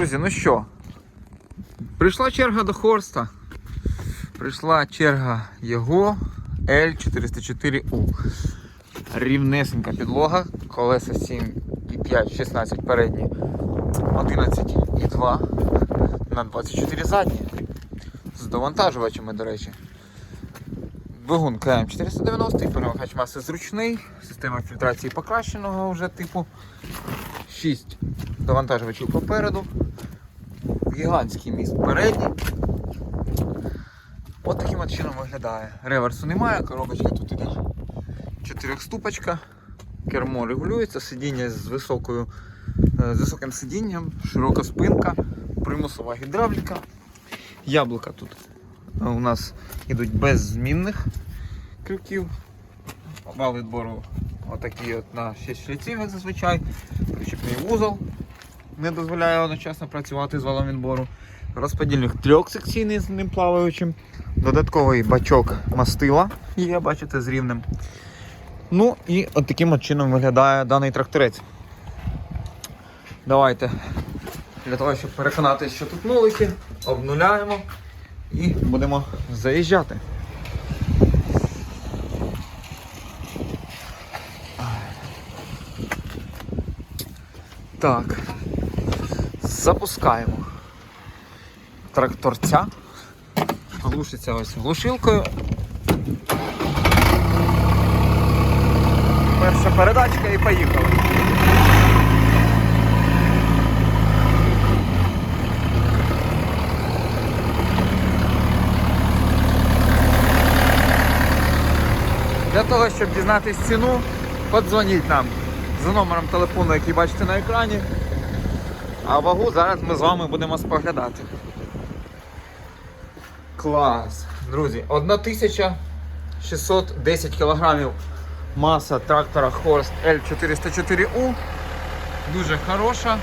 Друзі, ну що? Прийшла черга до Хорста. Прийшла черга його L404U. Рівнесенька підлога, колеса 7,5, 16 передні, 11,2 на 24 задні. З довантажувачами, до речі. Двигун КМ 490, перемикач маси зручний, система фільтрації покращеного вже типу. 6 довантажувачів попереду. Гігантський міст передній. От таким от чином виглядає. Реверсу немає, коробочка тут іде чотирьохступочка. Кермо регулюється, сидіння з високою, е, з високим сидінням, широка спинка, примусова гідравліка. Яблука тут е, у нас йдуть без змінних крюків. Вал відбору отакий от на 6 шліців, як зазвичай. Причепний вузол не дозволяє одночасно працювати з валом відбору. Розподільник трьохсекційний з ним плаваючим. Додатковий бачок мастила є, бачите, з рівнем. Ну і от таким от чином виглядає даний тракторець. Давайте для того, щоб переконатися, що тут нулики, обнуляємо і будемо заїжджати. Так. Запускаємо тракторця. Глушиться ось глушилкою. Перша передачка і поїхали. Для того, щоб дізнатись ціну, подзвоніть нам за номером телефону, який бачите на екрані. А вагу зараз ми з вами будемо споглядати. Клас! Друзі, 1610 кг маса трактора Horst L404U. Дуже хороша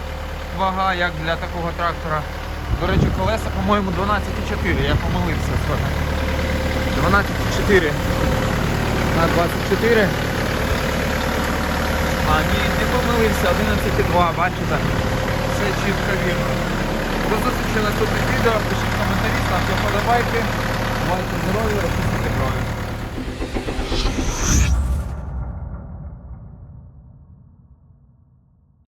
вага, як для такого трактора. До речі, колеса, по-моєму, 12,4. Я помилився сьогодні. 12,4 на 24. А, ні, не помилився, 11,2, бачите? Все чітко вірно. До зустрічі наступних відео, пишіть коментарі, ставте вподобайки. Майте здоров'я.